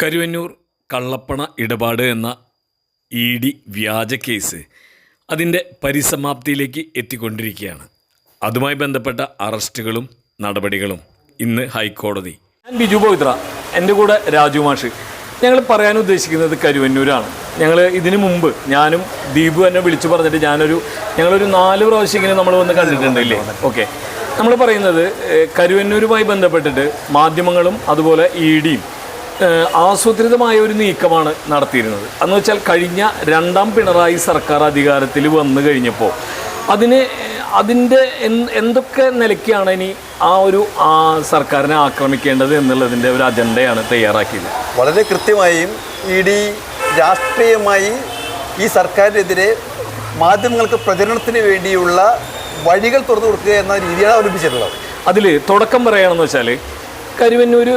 കരുവന്നൂർ കള്ളപ്പണ ഇടപാട് എന്ന ഇ ഡി വ്യാജ കേസ് അതിന്റെ പരിസമാപ്തിയിലേക്ക് എത്തിക്കൊണ്ടിരിക്കുകയാണ്. അതുമായി ബന്ധപ്പെട്ട അറസ്റ്റുകളും നടപടികളും ഇന്ന് ഹൈക്കോടതി. ഞാൻ ബിജു പവിത്ര എന്റെ കൂടെ രാജു മാഷ്. ഞങ്ങൾ പറയാൻ ഉദ്ദേശിക്കുന്നത് കരുവന്നൂരാണ്. ഞങ്ങൾ ഇതിനു മുമ്പ് ഞാനും ദീപു എന്നെ വിളിച്ചു പറഞ്ഞിട്ട് ഞാനൊരു ഞങ്ങളൊരു നാല് പ്രാവശ്യം ഇങ്ങനെ നമ്മൾ വന്ന് കണ്ടിട്ടുണ്ടല്ലേ ഓക്കെ. നമ്മൾ പറയുന്നത് കരുവന്നൂരുമായി ബന്ധപ്പെട്ടിട്ട് മാധ്യമങ്ങളും അതുപോലെ ഇ ഡിയും ആസൂത്രിതമായ ഒരു നീക്കമാണ് നടത്തിയിരുന്നത്. എന്ന് വെച്ചാൽ കഴിഞ്ഞ രണ്ടാം പിണറായി സർക്കാർ അധികാരത്തിൽ വന്നു കഴിഞ്ഞപ്പോൾ അതിന് അതിന്റെ എന്തൊക്കെ നിലയ്ക്കാണ് ഇനി ആ ഒരു ആ സർക്കാരിനെ ആക്രമിക്കേണ്ടത് എന്നുള്ളതിന്റെ ഒരു അജണ്ടയാണ് തയ്യാറാക്കിയത്. വളരെ കൃത്യമായും ഇ ഡി രാഷ്ട്രീയമായി ഈ സർക്കാരിനെതിരെ മാധ്യമങ്ങൾക്ക് പ്രചരണത്തിന് വേണ്ടിയുള്ള വഴികൾ തുറന്നു കൊടുക്കുക എന്ന രീതിയാണ് അവലംബിച്ചിട്ടുള്ളത്. അതിൽ തുടക്കം പറയുകയാണെന്ന് വെച്ചാൽ കരുവന്നൂർ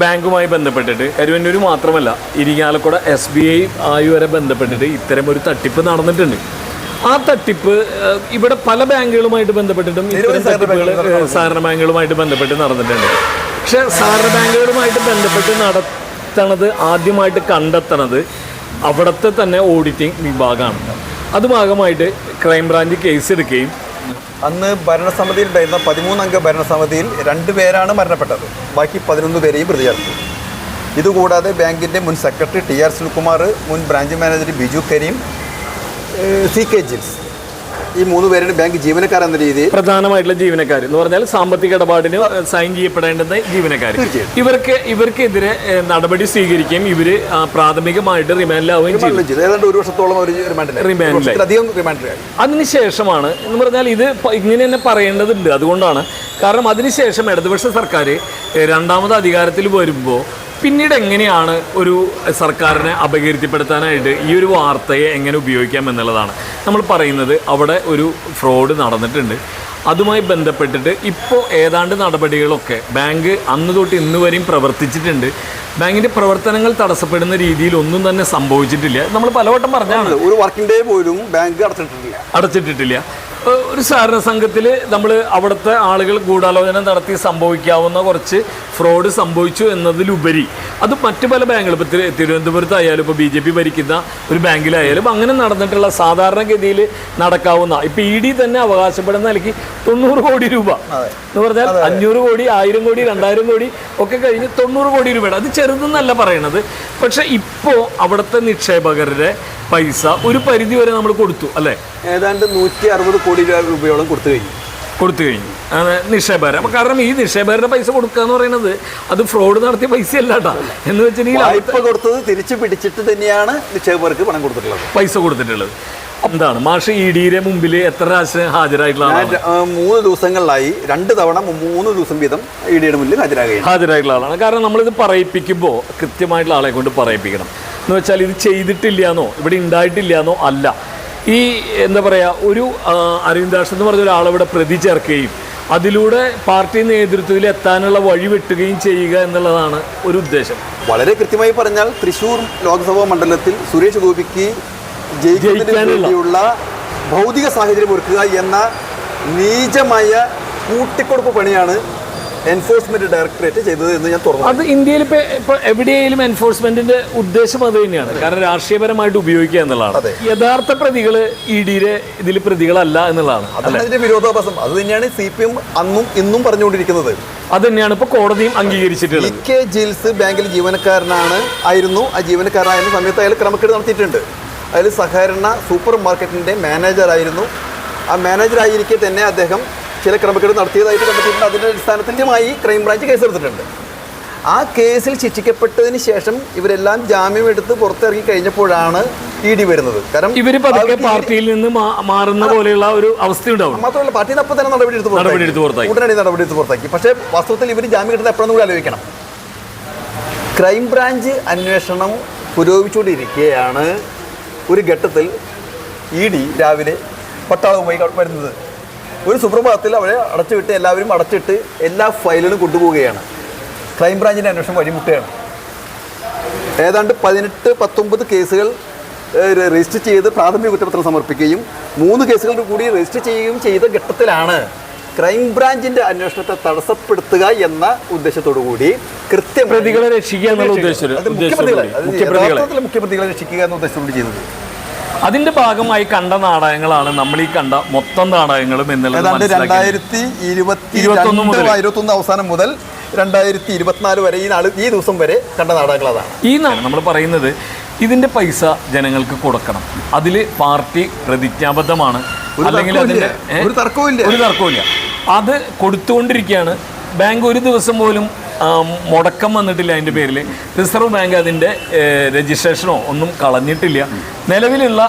ബാങ്കുമായി ബന്ധപ്പെട്ടിട്ട് കരുവന്നൂർ മാത്രമല്ല ഇരിങ്ങാലക്കുട എസ് ബി ഐ ആയി വരെ ബന്ധപ്പെട്ടിട്ട് ഇത്തരം ഒരു തട്ടിപ്പ് നടന്നിട്ടുണ്ട്. ആ തട്ടിപ്പ് ഇവിടെ പല ബാങ്കുകളുമായിട്ട് ബന്ധപ്പെട്ടിട്ടും തട്ടിപ്പുകൾ സഹകരണ ബാങ്കുകളുമായിട്ട് ബന്ധപ്പെട്ട് നടന്നിട്ടുണ്ട്. പക്ഷെ സഹകരണ ബാങ്കുകളുമായിട്ട് ബന്ധപ്പെട്ട് നടത്തണത് ആദ്യമായിട്ട് കണ്ടെത്തണത് അവിടുത്തെ തന്നെ ഓഡിറ്റിംഗ് വിഭാഗമാണ്. അത് ഭാഗമായിട്ട് ക്രൈംബ്രാഞ്ച് കേസ് എടുക്കുകയും അന്ന് ഭരണസമിതിയിൽ ഉണ്ടായിരുന്ന പതിമൂന്നംഗ ഭരണസമിതിയിൽ രണ്ട് പേരാണ് മരണപ്പെട്ടത്. ബാക്കി പതിനൊന്ന് പേരെയും പ്രതി ചേർത്തു ഇതുകൂടാതെ ബാങ്കിന്റെ മുൻ സെക്രട്ടറി ടി ആർ സുനിൽകുമാർ മുൻ branch manager Biju Karim C K Jils ഈ മൂന്ന് പേരുടെ ബാങ്ക് ജീവനക്കാർ എന്ന രീതിയിൽ പ്രധാനമായിട്ടുള്ള ജീവനക്കാർ എന്ന് പറഞ്ഞാൽ സാമ്പത്തിക ഇടപാടിന് സൈൻ ചെയ്യപ്പെടേണ്ടത് ജീവനക്കാർ ഇവർക്ക് ഇവർക്കെതിരെ നടപടി സ്വീകരിക്കുകയും ഇവർ പ്രാഥമികമായിട്ട് റിമാൻഡിലാവുകയും ചെയ്തു. ഏതാണ്ട് ഒരു വർഷത്തോളം റിമാൻഡിലായി അതിനുശേഷമാണ് എന്ന് പറഞ്ഞാൽ ഇത് ഇങ്ങനെ തന്നെ പറയേണ്ടതുണ്ട്. അതുകൊണ്ടാണ്. കാരണം അതിനുശേഷം ഇടതുപക്ഷ സർക്കാർ രണ്ടാമത് അധികാരത്തിൽ വരുമ്പോൾ പിന്നീട് എങ്ങനെയാണ് ഒരു സർക്കാരിനെ അപകീർത്തിപ്പെടുത്താനായിട്ട് ഈ ഒരു വാർത്തയെ എങ്ങനെ ഉപയോഗിക്കാം എന്നുള്ളതാണ്. നമ്മൾ പറയുന്നത് അവിടെ ഒരു ഫ്രോഡ് നടന്നിട്ടുണ്ട്. അതുമായി ബന്ധപ്പെട്ടിട്ട് ഇപ്പോൾ ഏതാണ്ട് നടപടികളൊക്കെ ബാങ്ക് അന്ന് തൊട്ട് ഇന്ന് വരെയും പ്രവർത്തിച്ചിട്ടുണ്ട്. ബാങ്കിന്റെ പ്രവർത്തനങ്ങൾ തടസ്സപ്പെടുന്ന രീതിയിൽ ഒന്നും തന്നെ സംഭവിച്ചിട്ടില്ല. നമ്മൾ പലവട്ടം പറഞ്ഞാണ് ഒരു വർക്കിംഗ് ഡേ പോലും ബാങ്ക് അടച്ചിട്ടില്ല അടച്ചിട്ടിട്ടില്ല. ഒരു സഹകരണ സംഘത്തിൽ നമ്മൾ അവിടുത്തെ ആളുകൾ ഗൂഢാലോചന നടത്തി സംഭവിക്കാവുന്ന കുറച്ച് ഫ്രോഡ് സംഭവിച്ചു എന്നതിലുപരി അത് മറ്റു പല ബാങ്കുകൾ. ഇപ്പോൾ തിരു തിരുവനന്തപുരത്തായാലും ഇപ്പോൾ ബി ജെ പി ഭരിക്കുന്ന ഒരു ബാങ്കിലായാലും അങ്ങനെ നടന്നിട്ടുള്ള സാധാരണഗതിയിൽ നടക്കാവുന്ന ഇപ്പോൾ ഇ ഡി തന്നെ അവകാശപ്പെടുന്ന നിലയ്ക്ക് തൊണ്ണൂറ് കോടി രൂപ. എന്ന് പറഞ്ഞാൽ അഞ്ഞൂറ് കോടി ആയിരം കോടി രണ്ടായിരം കോടി ഒക്കെ കഴിഞ്ഞ് തൊണ്ണൂറ് കോടി രൂപയുടെ. അത് ചെറുതെന്നല്ല പറയണത്. പക്ഷേ ഇപ്പോൾ അവിടുത്തെ നിക്ഷേപകരുടെ പൈസ ഒരു പരിധി വരെ നമ്മൾ കൊടുത്തു അല്ലേ? ഏതാണ്ട് നൂറ്റി അറുപത് കോടി രൂപയോളം കൊടുത്തു കഴിഞ്ഞു. കൊടുത്തു കഴിഞ്ഞു. നിക്ഷേപകർ അപ്പം കാരണം ഈ നിക്ഷേപകരുടെ പൈസ കൊടുക്കുക എന്ന് പറയുന്നത് അത് ഫ്രോഡ് നടത്തിയ പൈസ അല്ല കേട്ടോ എന്ന് വെച്ചിട്ടുണ്ടെങ്കിൽ വായ്പ കൊടുത്തത് തിരിച്ചു പിടിച്ചിട്ട് തന്നെയാണ് നിക്ഷേപകർക്ക് പണം കൊടുത്തിട്ടുള്ളത്. പൈസ കൊടുത്തിട്ടുള്ളത്. എന്താണ്? മാഷ് ഇ ഡിയുടെ മുമ്പിൽ എത്ര പ്രാവശ്യം ഹാജരായിട്ടുള്ള മൂന്ന് ദിവസങ്ങളിലായി രണ്ട് തവണ മൂന്ന് ദിവസം വീതം ഇ ഡിയുടെ മുന്നിൽ ഹാജരാകുകയാണ്. ഹാജരായിട്ടുള്ള ആളാണ്. കാരണം നമ്മളിത് പറയിപ്പിക്കുമ്പോൾ കൃത്യമായിട്ടുള്ള ആളെ കൊണ്ട് പറയിപ്പിക്കണം. എന്ന് വെച്ചാൽ ഇത് ചെയ്തിട്ടില്ല എന്നോ ഇവിടെ ഉണ്ടായിട്ടില്ല എന്നോ അല്ല. ഈ എന്താ പറയുക ഒരു അരവിന്ദാക്ഷൻ എന്ന് പറഞ്ഞ ഒരാളെ ഇവിടെ പ്രതി ചേർക്കുകയും അതിലൂടെ പാർട്ടി നേതൃത്വത്തിൽ എത്താനുള്ള വഴി വെട്ടുകയും ചെയ്യുക എന്നുള്ളതാണ് ഒരു ഉദ്ദേശം വളരെ കൃത്യമായി പറഞ്ഞാൽ തൃശൂർ ലോക്സഭാ മണ്ഡലത്തിൽ സുരേഷ് ഗോപിക്ക് ജയിക്കാനുള്ള. ഭൗതിക സാഹചര്യം ഒരുക്കുക എന്ന നീചമായ കൂട്ടിക്കൊടുപ്പ് പണിയാണ് എൻഫോഴ്സ്മെന്റ് ഡയറക്ടറേറ്റ് ചെയ്തത് എന്ന് ഞാൻ തുറന്നു. അത് ഇന്ത്യയിൽ ഇപ്പോൾ ഇപ്പൊ എവിടെയെങ്കിലും എൻഫോഴ്സ്മെന്റിന്റെ ഉദ്ദേശം അത് തന്നെയാണ്. കാരണം രാഷ്ട്രീയപരമായിട്ട് ഉപയോഗിക്കുക എന്നുള്ളതാണ്. യഥാർത്ഥ പ്രതികൾ ഇ ഡിയിലെ ഇതിൽ പ്രതികളല്ല എന്നുള്ളതാണ്. അതിന്റെ വിരോധാഭാസം. അത് തന്നെയാണ് സി പി എം അന്നും ഇന്നും പറഞ്ഞുകൊണ്ടിരിക്കുന്നത്. അത് തന്നെയാണ് ഇപ്പൊ കോടതിയും ഇ അംഗീകരിച്ചിട്ടുള്ളത് കെ ജിൽസ് ബാങ്കിൽ ജീവനക്കാരനാണ് ആയിരുന്നു. ആ ജീവനക്കാരനായിരുന്ന സമയത്ത് അയാൾ ക്രമക്കേട് നടത്തിയിട്ടുണ്ട്. അതിൽ സഹകരണ സൂപ്പർ മാർക്കറ്റിന്റെ മാനേജറായിരുന്നു. ആ മാനേജറായിരിക്കെ തന്നെ അദ്ദേഹം ചില ക്രമക്കേട് നടത്തിയതായിട്ട് കണ്ടെത്തിയിട്ടുണ്ട് അതിന്റെ അടിസ്ഥാനത്തിന്റെമായി ക്രൈംബ്രാഞ്ച് കേസെടുത്തിട്ടുണ്ട് ആ കേസിൽ ശിക്ഷിക്കപ്പെട്ടതിന് ശേഷം ഇവരെല്ലാം ജാമ്യം എടുത്ത് പുറത്തിറങ്ങി കഴിഞ്ഞപ്പോഴാണ് ഇ ഡി വരുന്നത്. കാരണം ഇവർ പതുക്കെ പാർട്ടിയിൽ നിന്ന് മാറുന്ന പോലെയുള്ള ഒരു അവസ്ഥയുണ്ടാവും മാത്രമല്ല പാർട്ടിയിൽ നിന്ന് അപ്പം തന്നെ നടപടി എടുത്ത് നടപടി എടുത്ത് പുറത്താക്കി. ഉടനടി നടപടി എടുത്ത് പുറത്താക്കി. പക്ഷേ വാസ്തവത്തിൽ ഇവർ ജാമ്യം കിട്ടുന്നത് എപ്പോഴെന്ന് കൂടി ആലോചിക്കണം. ക്രൈംബ്രാഞ്ച് അന്വേഷണം പുരോഗമിച്ചുകൊണ്ടിരിക്കുകയാണ്. ഒരു ഘട്ടത്തിൽ ഇ ഡി രാവിലെ പട്ടാളവുമായി വരുന്നത്. ഒരു സുപ്രഭാതത്തിൽ അവരെ അടച്ചുവിട്ട് എല്ലാവരും അടച്ചിട്ട് എല്ലാ ഫയലുകളും കൊണ്ടുപോവുകയാണ്. ക്രൈംബ്രാഞ്ചിന്റെ അന്വേഷണം വഴിമുട്ടുകയാണ്. ഏതാണ്ട് പതിനെട്ട് പത്തൊമ്പത് കേസുകൾ രജിസ്റ്റർ ചെയ്ത് പ്രാഥമിക കുറ്റപത്രം സമർപ്പിക്കുകയും മൂന്ന് കേസുകൾ കൂടി രജിസ്റ്റർ ചെയ്യുകയും ചെയ്ത ഘട്ടത്തിലാണ് ക്രൈംബ്രാഞ്ചിന്റെ അന്വേഷണത്തെ തടസ്സപ്പെടുത്തുക എന്ന ഉദ്ദേശത്തോടു കൂടി കൃത്യപ്രതികളെ രക്ഷിക്കുക എന്നുള്ള അത് മുഖ്യപ്രതികളെ. മുഖ്യപ്രതികളെ. രക്ഷിക്കുക എന്ന ഉദ്ദേശത്തോട് ചെയ്തത് അതിന്റെ ഭാഗമായി കണ്ട നാടകങ്ങളാണ് നമ്മൾ ഈ കണ്ട മൊത്തം നാടകങ്ങളും എന്നുള്ളത് രണ്ടായിരത്തി ഇരുപത്തി ഇരുപത്തൊന്ന് മുതൽ. ഇരുപത്തൊന്ന് അവസാനം മുതൽ രണ്ടായിരത്തി ഇരുപത്തിനാല് വരെ ഈ നാൾ ഈ ദിവസം വരെ കണ്ട നാടകങ്ങൾ അതാണ്. ഈ നമ്മൾ പറയുന്നത് ഇതിന്റെ പൈസ ജനങ്ങൾക്ക് കൊടുക്കണം. അതിൽ പാർട്ടി പ്രതിജ്ഞാബദ്ധമാണ്. അല്ലെങ്കിൽ. അതിന്റെ ഒരു തർക്കവും ഒരു തർക്കവും അത് കൊടുത്തുകൊണ്ടിരിക്കുകയാണ്. ബാങ്ക് ഒരു ദിവസം പോലും മുടക്കം വന്നിട്ടില്ല അതിന്റെ പേരിൽ റിസർവ് ബാങ്ക് അതിന്റെ രജിസ്ട്രേഷനോ ഒന്നും കളഞ്ഞിട്ടില്ല. നിലവിലുള്ള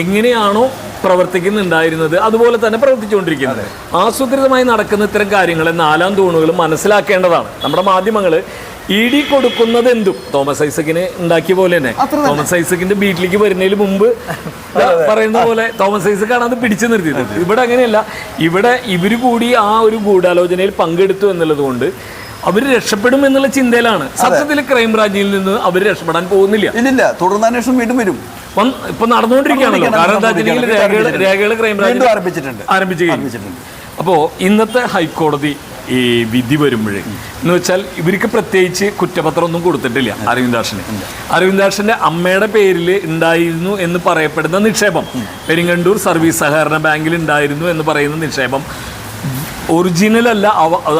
എങ്ങനെയാണോ പ്രവർത്തിക്കുന്നുണ്ടായിരുന്നത് അതുപോലെ തന്നെ പ്രവർത്തിച്ചുകൊണ്ടിരിക്കുന്നത്. ആസൂത്രിതമായി നടക്കുന്ന ഇത്തരം കാര്യങ്ങളെ നാലാം തൂണുകൾ മനസ്സിലാക്കേണ്ടതാണ്. നമ്മുടെ മാധ്യമങ്ങൾ ഇ ഡി കൊടുക്കുന്നത് എന്തും. തോമസ് ഐസക്കിന് ഉണ്ടാക്കിയ പോലെ തന്നെ. തോമസ് ഐസക്കിന്റെ വീട്ടിലേക്ക് വരുന്നതിന് മുമ്പ് പറയുന്ന പോലെ തോമസ് ഐസക്കാണ് അത് പിടിച്ചു നിർത്തിയത്. ഇവിടെ അങ്ങനെയല്ല. ഇവിടെ ഇവർ കൂടി ആ ഒരു ഗൂഢാലോചനയിൽ പങ്കെടുത്തു എന്നുള്ളത് കൊണ്ട് അവർ രക്ഷപ്പെടും എന്നുള്ള ചിന്തയിലാണ്. സത്യത്തിൽ ക്രൈംബ്രാഞ്ചിൽ നിന്ന് അവർ രക്ഷപ്പെടാൻ പോകുന്നില്ല. ഇല്ലില്ല തുടർന്ന് അന്വേഷണം വീണ്ടും വരും. ഇപ്പൊ നടന്നുകൊണ്ടിരിക്കുകയാണല്ലോ. കാരണം രേഖകൾ രേഖകൾ ക്രൈംബ്രാഞ്ച് ആരംഭിച്ചിട്ടുണ്ട്. ആരംഭിച്ചിട്ടുണ്ട്. അപ്പോൾ ഇന്നത്തെ ഹൈക്കോടതി ഈ വിധി വരുമ്പോഴേ എന്ന് വെച്ചാൽ ഇവർക്ക് പ്രത്യേകിച്ച് കുറ്റപത്രം ഒന്നും കൊടുത്തിട്ടില്ല അരവിന്ദാക്ഷന് അരവിന്ദാക്ഷന്റെ അമ്മയുടെ പേരിൽ ഉണ്ടായിരുന്നു എന്ന് പറയപ്പെടുന്ന നിക്ഷേപം. പെരിങ്ങണ്ടൂർ സർവീസ് സഹകരണ ബാങ്കിൽ ഉണ്ടായിരുന്നു എന്ന് പറയുന്ന നിക്ഷേപം. ഒറിജിനൽ അല്ല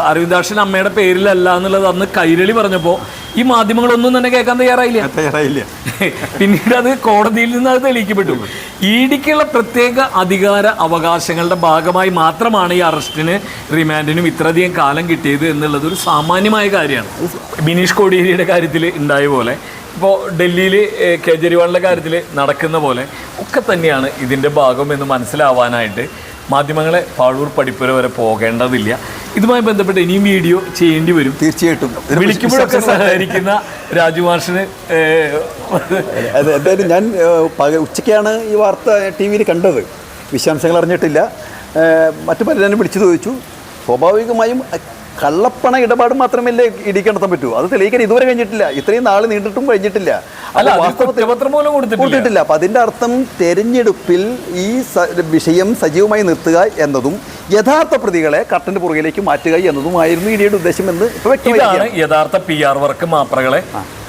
അരവിന്ദാക്ഷൻ അമ്മയുടെ പേരിലല്ല എന്നുള്ളത് അന്ന് കൈരളി പറഞ്ഞപ്പോൾ ഈ മാധ്യമങ്ങളൊന്നും തന്നെ കേൾക്കാൻ തയ്യാറായില്ല. തയ്യാറായില്ല. പിന്നീട് അത് കോടതിയിൽ നിന്ന് അത് തെളിയിക്കപ്പെട്ടു. ഇഡിക്കുള്ള പ്രത്യേക അധികാര അവകാശങ്ങളുടെ ഭാഗമായി മാത്രമാണ് ഈ അറസ്റ്റിന് റിമാൻഡിനും ഇത്രയധികം കാലം കിട്ടിയത് എന്നുള്ളത് ഒരു സാമാന്യമായ കാര്യമാണ്. ബിനീഷ് കോടിയേരിയുടെ കാര്യത്തിൽ ഉണ്ടായ പോലെ ഇപ്പോൾ ഡൽഹിയിൽ കേജ്രിവാളിന്റെ കാര്യത്തിൽ നടക്കുന്ന പോലെ ഒക്കെ തന്നെയാണ് ഇതിന്റെ ഭാഗം എന്ന് മനസ്സിലാവാനായിട്ട് മാധ്യമങ്ങളെ പാഴൂർ പഠിപ്പുര വരെ പോകേണ്ടതില്ല. ഇതുമായി ബന്ധപ്പെട്ട് ഇനിയും വീഡിയോ ചെയ്യേണ്ടി വരും. തീർച്ചയായിട്ടും. വിളിക്കുമ്പോഴൊക്കെ സഹകരിക്കുന്ന രാജു മാഷിന് എന്തായാലും ഞാൻ ഉച്ചയ്ക്കാണ് ഈ വാർത്ത ടി വിയിൽ കണ്ടത്. വിശദാംശങ്ങൾ അറിഞ്ഞിട്ടില്ല. മറ്റു പലരും വിളിച്ചു ചോദിച്ചു. സ്വാഭാവികമായും കള്ളപ്പണ ഇടപാട് മാത്രമല്ലേ ഇടി കണ്ടെത്താൻ പറ്റൂ? അത് തെളിയിക്കാൻ ഇതുവരെ കഴിഞ്ഞിട്ടില്ല. ഇത്രയും നാൾ നീണ്ടിട്ടും കഴിഞ്ഞിട്ടില്ല. അല്ല പോലും കൊടുത്തിട്ടില്ല. അപ്പൊ അതിന്റെ അതിന്റെ അർത്ഥം തെരഞ്ഞെടുപ്പിൽ ഈ വിഷയം സജീവമായി നിർത്തുക എന്നതും യഥാർത്ഥ പ്രതികളെ കട്ടന്റെ പുറകിലേക്ക് മാറ്റുക എന്നതുമായിരുന്നു ഇടിയുടെ ഉദ്ദേശം എന്ന് ഇതാണ് യഥാർത്ഥ പി ആർ വർക്ക് മാപ്രകളെ.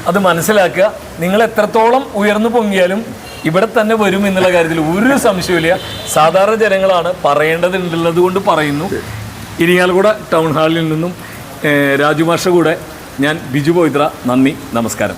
അത് മനസ്സിലാക്കുക. നിങ്ങൾ എത്രത്തോളം ഉയർന്നു പൊങ്ങിയാലും ഇവിടെ തന്നെ വരും എന്നുള്ള കാര്യത്തിൽ ഒരു സംശയമില്ല സാധാരണ ജനങ്ങളാണ് പറയേണ്ടതുണ്ടുള്ളത് കൊണ്ട് പറയുന്നു. ഇരിങ്ങാലക്കുട ടൗൺ ഹാളിൽ നിന്നും രാജുമാഷ കൂടെ ഞാൻ ബിജു പോയിത്ര നന്ദി നമസ്കാരം.